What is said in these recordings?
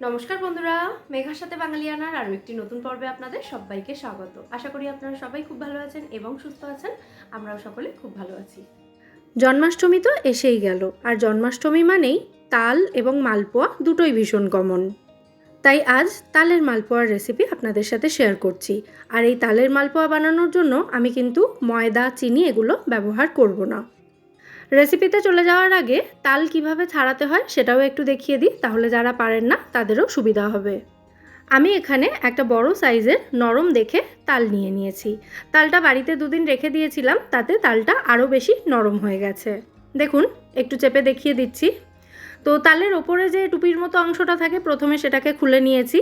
নমস্কার বন্ধুরা, মেঘার সাথে বাঙালিয়ানার আরও একটি নতুন পর্বে আপনাদের সবাইকে স্বাগত। আশা করি আপনারা সবাই খুব ভালো আছেন এবং সুস্থ আছেন, আমরাও সকলে খুব ভালো আছি। জন্মাষ্টমী তো এসেই গেল, আর জন্মাষ্টমী মানেই তাল এবং মালপোয়া দুটোই ভীষণ কমন তাই আজ তালের মালপোয়ার রেসিপি আপনাদের সাথে শেয়ার করছি, আর এই তালের মালপোয়া বানানোর জন্য আমি কিন্তু ময়দা, চিনি এগুলো ব্যবহার করব না। রেসিপিতে চলে যাওয়ার আগে তাল কীভাবে ছাড়াতে হয় সেটাও একটু দেখিয়ে দিই, তাহলে যারা পারেন না তাদেরও সুবিধা হবে। আমি এখানে একটা বড় সাইজের নরম দেখে তাল নিয়ে নিয়েছি। তালটা বাড়িতে দুদিন রেখে দিয়েছিলাম, তাতে তালটা আরও বেশি নরম হয়ে গেছে। দেখুন, একটু চেপে দেখিয়ে দিচ্ছি। তো তালের ওপরে যে টুপির মতো অংশটা থাকে, প্রথমে সেটাকে খুলে নিয়েছি।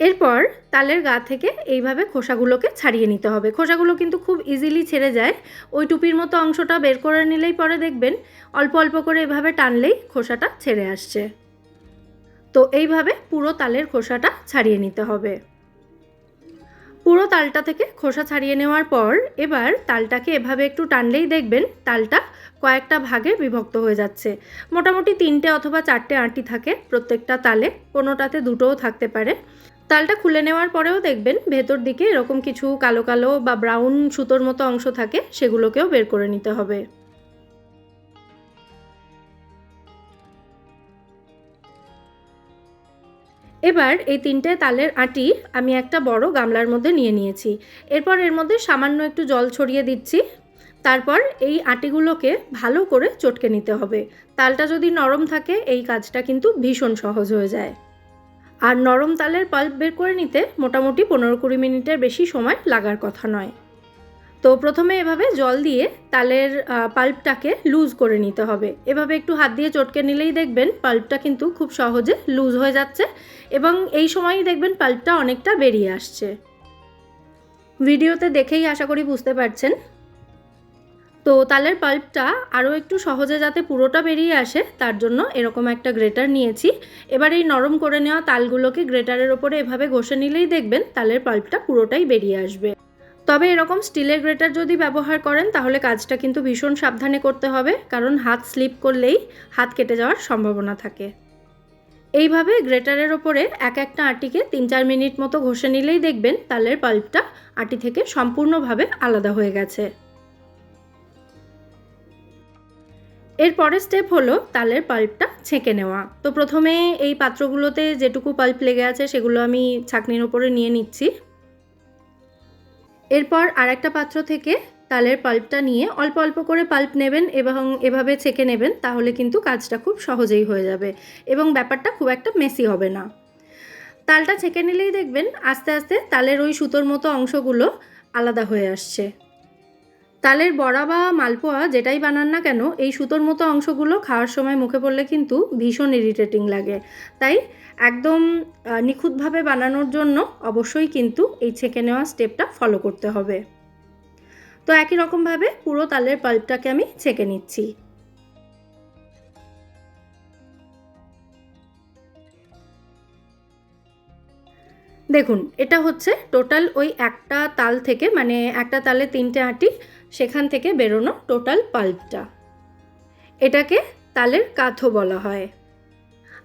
এরপর তালের গা থেকে এইভাবে খোসাগুলোকে ছাড়িয়ে নিতে হবে। খোসাগুলো কিন্তু খুব ইজিলি ছেড়ে যায়। ওই টুপির মতো অংশটা বের করে নিলেই পরে দেখবেন অল্প অল্প করে এভাবে টানলেই খোসাটা ছেড়ে আসছে। তো এইভাবে পুরো তালের খোসাটা ছাড়িয়ে নিতে হবে। পুরো তালটা থেকে খোসা ছাড়িয়ে নেওয়ার পর এবার তালটাকে এভাবে একটু টানলেই দেখবেন তালটা কয়েকটা ভাগে বিভক্ত হয়ে যাচ্ছে। মোটামুটি তিনটে অথবা চারটে আঁটি থাকে প্রত্যেকটা তালে। কোনোটাতে দুটোও থাকতে পারে। তালটা খুলে নেওয়ার পরেও দেখবেন ভেতর দিকে এরকম কিছু কালো কালো বা ব্রাউন সুতোর মতো অংশ থাকে, সেগুলোকেও বের করে নিতে হবে। এবার এই তিনটে তালের আটি আমি একটা বড় গামলার মধ্যে নিয়ে নিয়েছি। এরপর এর মধ্যে সামান্য একটু জল ছড়িয়ে দিচ্ছি। তারপর এই আটিগুলোকে ভালো করে চটকে নিতে হবে। তালটা যদি নরম থাকে, এই কাজটা কিন্তু ভীষণ সহজ হয়ে যায়। আর নরম তালের পাল্প বের করে নিতে মোটামুটি পনেরো কুড়ি মিনিটের বেশি সময় লাগার কথা নয়। তো প্রথমে এভাবে জল দিয়ে তালের পাল্পটাকে লুজ করে নিতে হবে। এভাবে একটু হাত দিয়ে চটকে নিলেই দেখবেন পাল্পটা কিন্তু খুব সহজে লুজ হয়ে যাচ্ছে এবং এই সময়ই দেখবেন পাল্পটা অনেকটা বেরিয়ে আসছে। ভিডিওতে দেখেই আশা করি বুঝতে পারছেন তো তালের পাল্পটা আরও একটু সহজে যাতে পুরোটা বেরিয়ে আসে, তার জন্য এরকম একটা গ্রেটার নিয়েছি। এবার এই নরম করে নেওয়া তালগুলোকে গ্রেটারের ওপরে এভাবে ঘষে নিলেই দেখবেন তালের পাল্পটা পুরোটাই বেরিয়ে আসবে। তবে এরকম স্টিলের গ্রেটার যদি ব্যবহার করেন, তাহলে কাজটা কিন্তু ভীষণ সাবধানে করতে হবে, কারণ হাত স্লিপ করলেই হাত কেটে যাওয়ার সম্ভাবনা থাকে। এইভাবে গ্রেটারের ওপরে এক একটা আটিকে তিন চার মিনিট মতো ঘষে নিলেই দেখবেন তালের পাল্পটা আটি থেকে সম্পূর্ণভাবে আলাদা হয়ে গেছে। এর পরের স্টেপ হলো তালের পাল্পটা ছেঁকে নেওয়া। তো প্রথমে এই পাত্রগুলোতে যেটুকু পাল্প লেগে আছে সেগুলো আমি ছাকনির ওপরে নিয়ে নিচ্ছি। এরপর আর একটা পাত্র থেকে তালের পাল্পটা নিয়ে অল্প অল্প করে পাল্প নেবেন এবং এভাবে ছেঁকে নেবেন তাহলে কিন্তু কাজটা খুব সহজেই হয়ে যাবে এবং ব্যাপারটা খুব একটা মেসি হবে না। তালটা ছেঁকে নিলেই দেখবেন আস্তে আস্তে তালের ওই সুতোর মতো অংশগুলো আলাদা হয়ে আসছে। তালের বড়া বা মালপোয়া যেটাই বানান না কেন, এই সুতোর মতো অংশগুলো খাওয়ার সময় মুখে পড়লে কিন্তু ভীষণ ইরিটেটিং লাগে। তাই একদম নিখুঁতভাবে বানানোর জন্য অবশ্যই কিন্তু এই ছেঁকে নেওয়া স্টেপটা ফলো করতে হবে। তো একই রকমভাবে পুরো তালের পাল্পটাকে আমি ছেঁকে নিচ্ছি। দেখুন, এটা হচ্ছে টোটাল ওই একটা তাল থেকে মানে একটা তালে তিনটে আটি, সেখান থেকে বেরোনো টোটাল পাল্পটা। এটাকে তালের কাথো বলা হয়।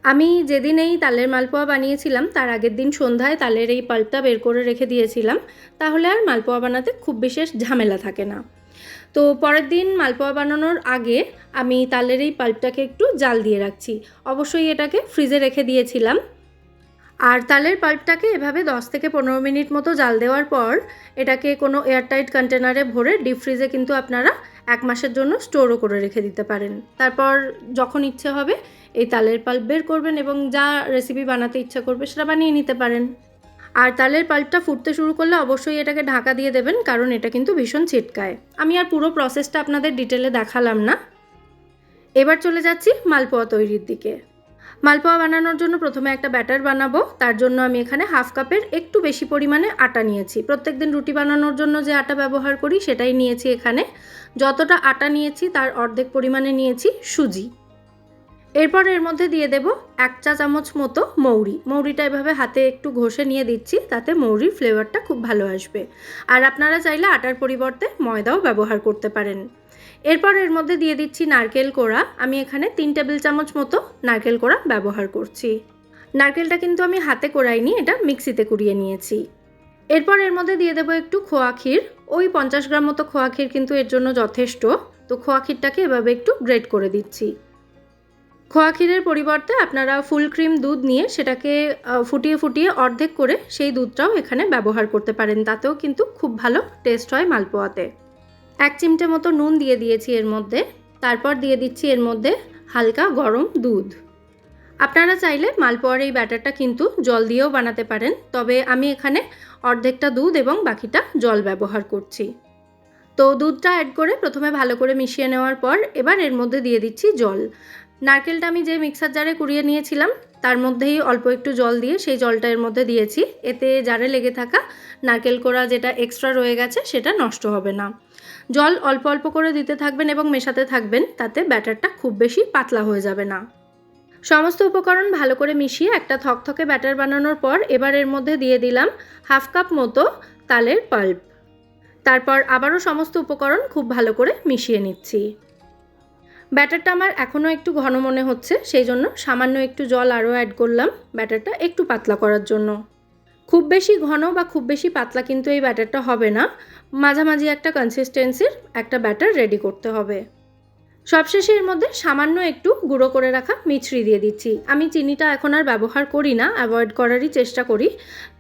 আমি যেদিন এই তালের মালপোয়া বানিয়েছিলাম, তার আগের দিন সন্ধ্যায় তালের এই পাল্পটা বের করে রেখে দিয়েছিলাম, তাহলে আর মালপোয়া বানাতে খুব বিশেষ ঝামেলা থাকে না। তো পরের দিন মালপোয়া বানানোর আগে আমি তালের এই পাল্পটাকে একটু জাল দিয়ে রাখছি। অবশ্যই এটাকে ফ্রিজে রেখে দিয়েছিলাম। আর তালের পাল্পটাকে এভাবে 10 থেকে পনেরো মিনিট মতো জাল দেওয়ার পর এটাকে কোনো এয়ারটাইট কন্টেনারে ভরে ডিপ ফ্রিজে কিন্তু আপনারা এক মাসের জন্য স্টোরও করে রেখে দিতে পারেন। তারপর যখন ইচ্ছে হবে এই তালের পাল্প বের করবেন এবং যা রেসিপি বানাতে ইচ্ছা করবে সেটা বানিয়ে নিতে পারেন। আর তালের পাল্পটা ফুটতে শুরু করলে অবশ্যই এটাকে ঢাকা দিয়ে দেবেন, কারণ এটা কিন্তু ভীষণ ছিটকায়। আমি আর পুরো প্রসেসটা আপনাদের ডিটেলে দেখালাম না। এবার চলে যাচ্ছি মালপোয়া তৈরির দিকে। মালপোয়া বানানোর জন্য প্রথমে একটা ব্যাটার বানাবো। তার জন্য আমি এখানে হাফ কাপের একটু বেশি পরিমাণে আটা নিয়েছি। প্রত্যেক দিন রুটি বানানোর জন্য যে আটা ব্যবহার করি, সেটাই নিয়েছি এখানে। যতটা আটা নিয়েছি, তার অর্ধেক পরিমাণে নিয়েছি সুজি। এরপর এর মধ্যে দিয়ে দেব এক চা চামচ মতো মৌরি। মৌরিটা এভাবে হাতে একটু ঘষে নিয়ে দিচ্ছি, তাতে মৌরির ফ্লেভারটা খুব ভালো আসবে। আর আপনারা চাইলে আটার পরিবর্তে ময়দাও ব্যবহার করতে পারেন। এরপর এর মধ্যে দিয়ে দিচ্ছি নারকেল কোড়া। আমি এখানে তিন টেবিল চামচ মতো নারকেল কোড়া ব্যবহার করছি। নারকেলটা কিন্তু আমি হাতে কোড়াইনি, এটা মিক্সিতে কুড়িয়ে নিয়েছি। এরপর এর মধ্যে দিয়ে দেবো একটু খোয়া ক্ষীর। ওই পঞ্চাশ গ্রাম মতো খোয়া ক্ষীর কিন্তু এর জন্য যথেষ্ট। তো খোয়া ক্ষীরটাকে এভাবে একটু গ্রেট করে দিচ্ছি। খোয়া ক্ষীরের পরিবর্তে আপনারা ফুল ক্রিম দুধ নিয়ে সেটাকে ফুটিয়ে ফুটিয়ে অর্ধেক করে সেই দুধটাও এখানে ব্যবহার করতে পারেন। তাতেও কিন্তু খুব ভালো টেস্ট হয় মালপোয়াতে। এক চিমটে মতো নুন দিয়ে দিয়েছি এর মধ্যে। তারপর দিয়ে দিচ্ছি এর মধ্যে হালকা গরম দুধ। আপনারা চাইলে মালপোয়ার এই ব্যাটারটা কিন্তু জল দিয়েও বানাতে পারেন, তবে আমি এখানে অর্ধেকটা দুধ এবং বাকিটা জল ব্যবহার করছি। তো দুধটা অ্যাড করে প্রথমে ভালো করে মিশিয়ে নেওয়ার পর এবার এর মধ্যে দিয়ে দিচ্ছি জল। নারকেলটা আমি যে মিক্সার জারে কুড়িয়ে নিয়েছিলাম তার মধ্যেই অল্প একটু জল দিয়ে সেই জলটা এর মধ্যে দিয়েছি। এতে জারে লেগে থাকা নারকেল কোড়া যেটা এক্সট্রা রয়ে গেছে সেটা নষ্ট হবে না। জল অল্প অল্প করে দিতে থাকবেন এবং মেশাতে থাকবেন, তাতে ব্যাটারটা খুব বেশি পাতলা হয়ে যাবে না। সমস্ত উপকরণ ভালো করে মিশিয়ে একটা থকথকে ব্যাটার বানানোর পর এবার এর মধ্যে দিয়ে দিলাম হাফ কাপ মতো তালের পাল্প। তারপর আবারও সমস্ত উপকরণ খুব ভালো করে মিশিয়ে নিচ্ছি। ব্যাটারটা আমার এখনও একটু ঘন মনে হচ্ছে সেই জন্য সামান্য একটু জল আরও অ্যাড করলাম ব্যাটারটা একটু পাতলা করার জন্য। খুব বেশি ঘন বা খুব বেশি পাতলা কিন্তু এই ব্যাটারটা হবে না, মাঝামাঝি একটা কনসিস্টেন্সির একটা ব্যাটার রেডি করতে হবে। সবশেষে এর মধ্যে সামান্য একটু গুঁড়ো করে রাখা মিছরি দিয়ে দিচ্ছি। আমি চিনিটা এখন আর ব্যবহার করি না অ্যাভয়েড করারই চেষ্টা করি,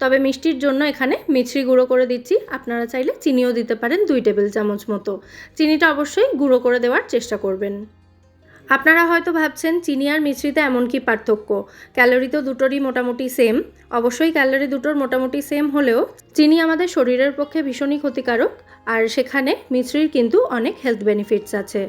তবে মিষ্টির জন্য এখানে মিছরি গুঁড়ো করে দিচ্ছি, আপনারা চাইলে চিনিও দিতে পারেন দুই টেবিল চামচ মতো। চিনিটা অবশ্যই গুঁড়ো করে দেওয়ার চেষ্টা করবেন। আপনারা হয়তো ভাবছেন, চিনি আর মিশ্রিতে এমন কি পার্থক্য? ক্যালোরি তো দুটোরই মোটামুটি সেম অবশ্যই ক্যালোরি দুটোর মোটামুটি সেম হলেও চিনি আমাদের শরীরের পক্ষে ভীষণই ক্ষতিকারক, আর সেখানে মিশ্রির কিন্তু অনেক হেলথ বেনিফিটস আছে।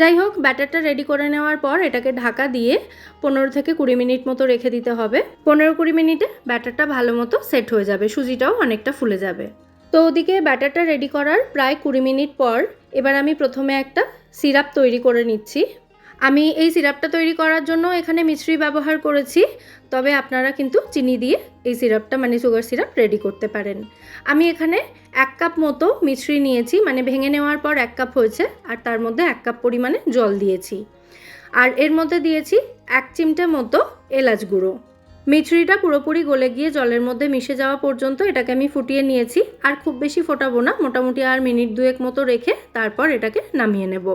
যাই হোক, ব্যাটারটা রেডি করে নেওয়ার পর এটাকে ঢাকা দিয়ে পনেরো থেকে কুড়ি মিনিট মতো রেখে দিতে হবে। পনেরো কুড়ি মিনিটে ব্যাটারটা ভালো মতো সেট হয়ে যাবে, সুজিটাও অনেকটা ফুলে যাবে। তো ওদিকে ব্যাটারটা রেডি করার প্রায় কুড়ি মিনিট পর এবার আমি প্রথমে একটা সিরাপ তৈরি করে নিচ্ছি। আমি এই সিরাপটা তৈরি করার জন্য এখানে মিশ্রি ব্যবহার করেছি, তবে আপনারা কিন্তু চিনি দিয়ে এই সিরাপটা মানে সুগার সিরাপ, রেডি করতে পারেন। আমি এখানে এক কাপ মতো মিশ্রি নিয়েছি মানে ভেঙে নেওয়ার পর এক কাপ হয়েছে, আর তার মধ্যে এক কাপ পরিমাণে জল দিয়েছি। আর এর মধ্যে দিয়েছি এক চিমটে মতো এলাচ গুঁড়ো। মিছরিটা পুরোপুরি গলে গিয়ে জলের মধ্যে মিশে যাওয়া পর্যন্ত এটাকে আমি ফুটিয়ে নিয়েছি, আর খুব বেশি ফোটাবো না, মোটামুটি আর মিনিট দুয়েক মতো রেখে তারপর এটাকে নামিয়ে নেব।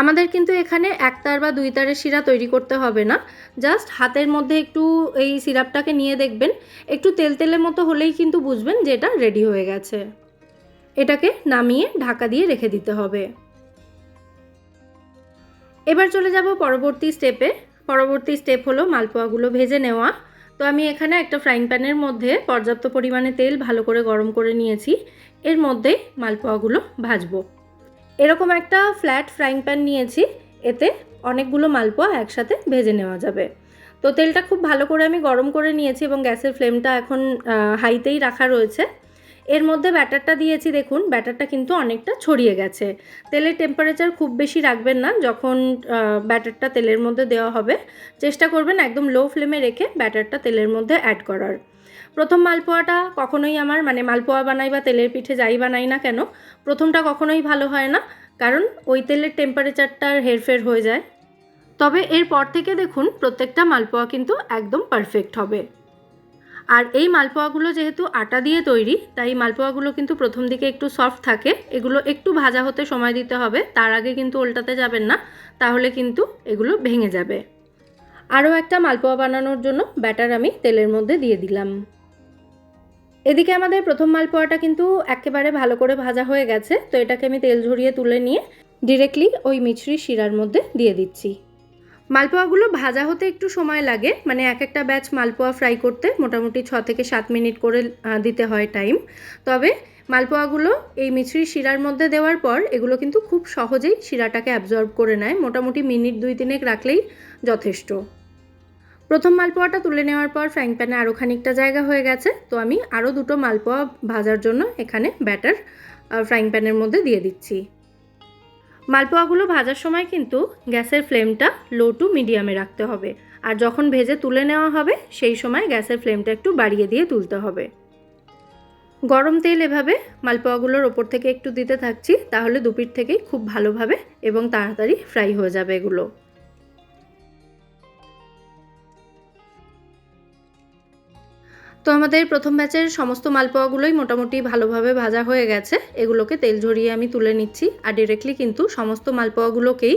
আমাদের কিন্তু এখানে এক তার বা দুই তারের শিরা তৈরি করতে হবে না। জাস্ট হাতের মধ্যে একটু এই সিরাপটাকে নিয়ে দেখবেন। একটু তেল তেলের মতো হলেই কিন্তু বুঝবেন যে এটা রেডি হয়ে গেছে। এটাকে নামিয়ে ঢাকা দিয়ে রেখে দিতে হবে। এবার চলে যাব পরবর্তী স্টেপে পরবর্তী স্টেপ হলো মালপোয়াগুলো ভেজে নেওয়া। তো আমি এখানে একটা ফ্রাইং প্যানের মধ্যে পর্যাপ্ত পরিমাণে তেল ভালো করে গরম করে নিয়েছি। এর মধ্যেই মালপোয়াগুলো ভাজবো। এরকম একটা ফ্ল্যাট ফ্রাইং প্যান নিয়েছি, এতে অনেকগুলো মালপোয়া একসাথে ভেজে নেওয়া যাবে। তো তেলটা খুব ভালো করে আমি গরম করে নিয়েছি এবং গ্যাসের ফ্লেমটা এখন হাইতেই রাখা রয়েছে। এর মধ্যে ব্যাটারটা দিয়েছি, দেখুন, ব্যাটারটা কিন্তু অনেকটা ছড়িয়ে গেছে। তেলের টেম্পারেচার খুব বেশি রাখবেন না, যখন ব্যাটারটা তেলের মধ্যে দেওয়া হবে। চেষ্টা করবেন একদম লো ফ্লেমে রেখে ব্যাটারটা তেলের মধ্যে অ্যাড করার। প্রথম মালপোয়াটা কখনোই আমার মানে মালপোয়া বানাই বা তেলের পিঠে যাই বানাই না কেন, প্রথমটা কখনোই ভালো হয় না, কারণ ওই তেলের টেম্পারেচারটার হেরফের হয়ে যায়। তবে এরপর থেকে দেখুন, প্রত্যেকটা মালপোয়া কিন্তু একদম পারফেক্ট হবে। আর এই মালপোয়াগুলো যেহেতু আটা দিয়ে তৈরি, তাই মালপোয়াগুলো কিন্তু প্রথম দিকে একটু সফট থাকে, এগুলো একটু ভাজা হতে সময় দিতে হবে, তার আগে কিন্তু উল্টাতে যাবেন না, তাহলে কিন্তু এগুলো ভেঙে যাবে। আরও একটা মালপোয়া বানানোর জন্য ব্যাটার আমি তেলের মধ্যে দিয়ে দিলাম। এদিকে আমাদের প্রথম মালপোয়াটা কিন্তু একেবারে ভালো করে ভাজা হয়ে গেছে, তো এটাকে আমি তেল ঝরিয়ে তুলে নিয়ে ডিরেক্টলি ওই মিছরি শিরার মধ্যে দিয়ে দিচ্ছি। মালপোয়াগুলো ভাজা হতে একটু সময় লাগে মানে এক একটা ব্যাচ মালপোয়া ফ্রাই করতে মোটামুটি ছ থেকে সাত মিনিট করে দিতে হয় টাইম তবে মালপোয়াগুলো এই মিছরি শিরার মধ্যে দেওয়ার পর এগুলো কিন্তু খুব সহজেই শিরাটাকে অ্যাবজর্ব করে নেয়, মোটামুটি মিনিট দুই তিনেক রাখলেই যথেষ্ট। প্রথম মালপোয়াটা তুলে নেওয়ার পর ফ্রাইং প্যানে আরও খানিকটা জায়গা হয়ে গেছে, তো আমি আরও দুটো মালপোয়া ভাজার জন্য এখানে ব্যাটার ফ্রাইং প্যানের মধ্যে দিয়ে দিচ্ছি। মালপোয়াগুলো ভাজার সময় কিন্তু গ্যাসের ফ্লেমটা লো টু মিডিয়ামে রাখতে হবে, আর যখন ভেজে তুলে নেওয়া হবে, সেই সময় গ্যাসের ফ্লেমটা একটু বাড়িয়ে দিয়ে তুলতে হবে। গরম তেল এভাবে মালপোয়াগুলোর ওপর থেকে একটু দিতে থাকছি, তাহলে দুপিট থেকেই খুব ভালোভাবে এবং তাড়াতাড়ি ফ্রাই হয়ে যাবে এগুলো। তো আমাদের প্রথম ব্যাচের সমস্ত মালপোয়াগুলোই মোটামুটি ভালোভাবে ভাজা হয়ে গেছে। এগুলোকে তেল ঝরিয়ে আমি তুলে নিচ্ছি আর ডিরেক্টলি কিন্তু সমস্ত মালপোয়াগুলোকেই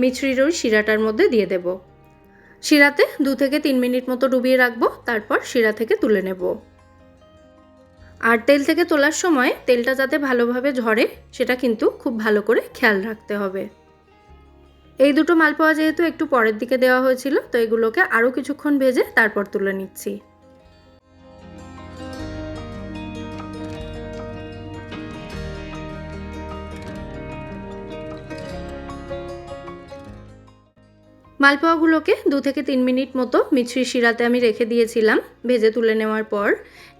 মিছরির ওই শিরাটার মধ্যে দিয়ে দেব। শিরাতে দু থেকে তিন মিনিট মতো ডুবিয়ে রাখব, তারপর শিরা থেকে তুলে নেব। আর তেল থেকে তোলার সময় তেলটা যাতে ভালোভাবে ঝরে, সেটা কিন্তু খুব ভালো করে খেয়াল রাখতে হবে। এই দুটো মালপোয়া যেহেতু একটু পরের দিকে দেওয়া হয়েছিল, তো এগুলোকে আরও কিছুক্ষণ ভেজে তারপর তুলে নিচ্ছি। মালপোয়াগুলোকে দু থেকে তিন মিনিট মতো মিছরি শিরাতে আমি রেখে দিয়েছিলাম, ভেজে তুলে নেওয়ার পর।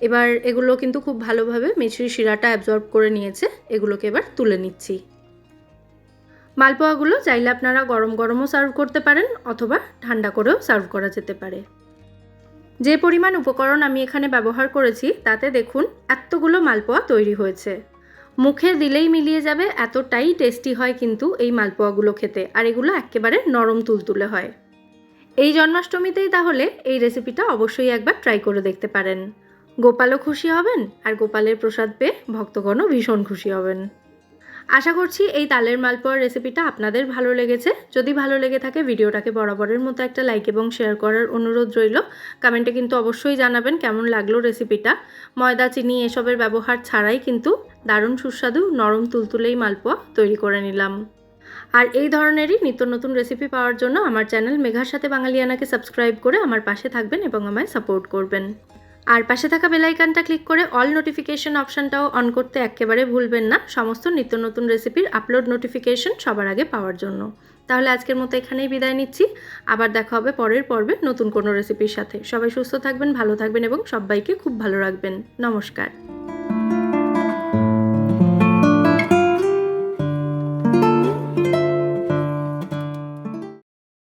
এবার এগুলো কিন্তু খুব ভালোভাবে মিছরি শিরাটা অ্যাবজর্ব করে নিয়েছে, এগুলোকে এবার তুলে নিচ্ছি। মালপোয়াগুলো চাইলে আপনারা গরম গরমও সার্ভ করতে পারেন, অথবা ঠান্ডা করেও সার্ভ করা যেতে পারে। যে পরিমাণ উপকরণ আমি এখানে ব্যবহার করেছি, তাতে দেখুন এতগুলো মালপোয়া তৈরি হয়েছে। মুখে দিলেই মিলিয়ে যাবে, এতটাই টেস্টি হয় কিন্তু এই মালপোয়াগুলো খেতে। আর এগুলো একেবারে নরম তুলতুলে হয়। এই জন্মাষ্টমীতেই তাহলে এই রেসিপিটা অবশ্যই একবার ট্রাই করে দেখতে পারেন। গোপালও খুশি হবেন, আর গোপালের প্রসাদ পেয়ে ভক্তগণও ভীষণ খুশি হবেন। আশা করছি এই তালের মালপোয়ার রেসিপিটা আপনাদের ভালো লেগেছে। যদি ভালো লেগে থাকে ভিডিওটাকে বরাবরের মতো একটা লাইক এবং শেয়ার করার অনুরোধ রইল। কমেন্টে কিন্তু অবশ্যই জানাবেন কেমন লাগল রেসিপিটা ময়দা, চিনি এসবের ব্যবহার ছাড়াই কিন্তু দারুণ সুস্বাদু নরম তুলতুলেই মালপোয়া তৈরি করে নিলাম। আর এই ধরনেরই নিত্য নতুন রেসিপি পাওয়ার জন্য আমার চ্যানেল মেঘার সাথে বাঙালিয়ানাকে সাবস্ক্রাইব করে আমার পাশে থাকবেন এবং আমায় সাপোর্ট করবেন। আর পাশে থাকা বেলাইকানটা ক্লিক করে অল নোটিফিকেশন অপশানটাও অন করতে একেবারে ভুলবেন না। সমস্ত নিত্য নতুন রেসিপির আপলোড নোটিফিকেশন সবার আগে পাওয়ার জন্য। তাহলে আজকের মতো এখানেই বিদায় নিচ্ছি। আবার দেখা হবে পরের পর্বে নতুন কোনো রেসিপির সাথে। সবাই সুস্থ থাকবেন, ভালো থাকবেন এবং সবাইকে খুব ভালো রাখবেন। নমস্কার।